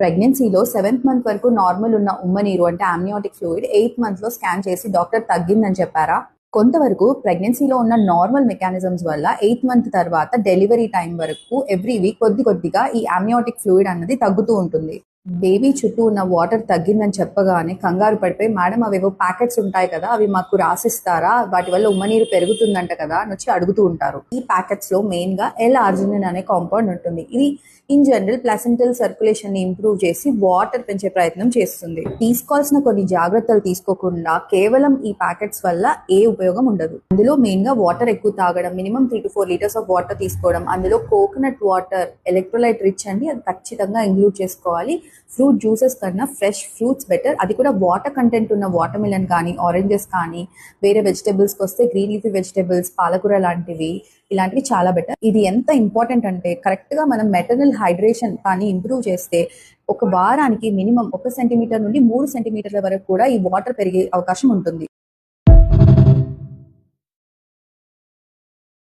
ప్రెగ్నెన్సీలో seventh month వరకు normal ఉన్న ఉమ్మనీరు అంటే ఆమ్నియోటిక్ ఫ్లూయిడ్ ఎయిత్ మంత్లో స్కాన్ చేసి డాక్టర్ తగ్గిందని చెప్పారా? కొంతవరకు ప్రెగ్నెన్సీలో ఉన్న నార్మల్ మెకానిజమ్స్ వల్ల ఎయిత్ మంత్ తర్వాత డెలివరీ టైం వరకు ఎవ్రీ వీక్ కొద్ది కొద్దిగా ఈ ఆమ్నియోటిక్ ఫ్లూయిడ్ అన్నది తగ్గుతూ ఉంటుంది. బేబీ చుట్టూ ఉన్న వాటర్ తగ్గిందని చెప్పగానే కంగారు పడిపోయి మేడం అవేవో ప్యాకెట్స్ ఉంటాయి కదా అవి మాకు రాసిస్తారా? వాటి వల్ల ఉమ్మనీరు పెరుగుతుందంట కదా అని వచ్చి అడుగుతూ ఉంటారు. ఈ ప్యాకెట్స్లో మెయిన్గా ఎల్ ఆర్జినిన్ అనే కాంపౌండ్ ఉంటుంది. ఇది ఇన్ జనరల్ ప్లాసెంటల్ సర్క్యులేషన్ని ఇంప్రూవ్ చేసి వాటర్ పెంచే ప్రయత్నం చేస్తుంది. తీసుకోవాల్సిన కొన్ని జాగ్రత్తలు తీసుకోకుండా కేవలం ఈ ప్యాకెట్స్ వల్ల ఏ ఉపయోగం ఉండదు. అందులో మెయిన్గా వాటర్ ఎక్కువ తాగడం minimum three to four litres of water తీసుకోవడం అందులో కోకోనట్ వాటర్ ఎలక్ట్రోలైట్ రిచ్ అండి అది ఖచ్చితంగా ఇంక్లూడ్ చేసుకోవాలి. ఫ్రూట్ జ్యూసెస్ కన్నా ఫ్రెష్ ఫ్రూట్స్ బెటర్. అది కూడా వాటర్ కంటెంట్ ఉన్న వాటర్ మిలన్ కానీ ఆరెంజెస్ కానీ వేరే వెజిటేబుల్స్కి వస్తే గ్రీన్ లీఫీ వెజిటేబుల్స్ పాలకూర లాంటివి ఇలాంటివి చాలా బెటర్. ఇది ఎంత ఇంపార్టెంట్ అంటే కరెక్ట్గా మనం మెటర్నల్ హైడ్రేషన్ కానీ ఇంప్రూవ్ చేస్తే ఒక వారానికి మినిమం ఒక సెంటీమీటర్ నుండి మూడు సెంటీమీటర్ల వరకు కూడా ఈ వాటర్ పెరిగే అవకాశం ఉంటుంది.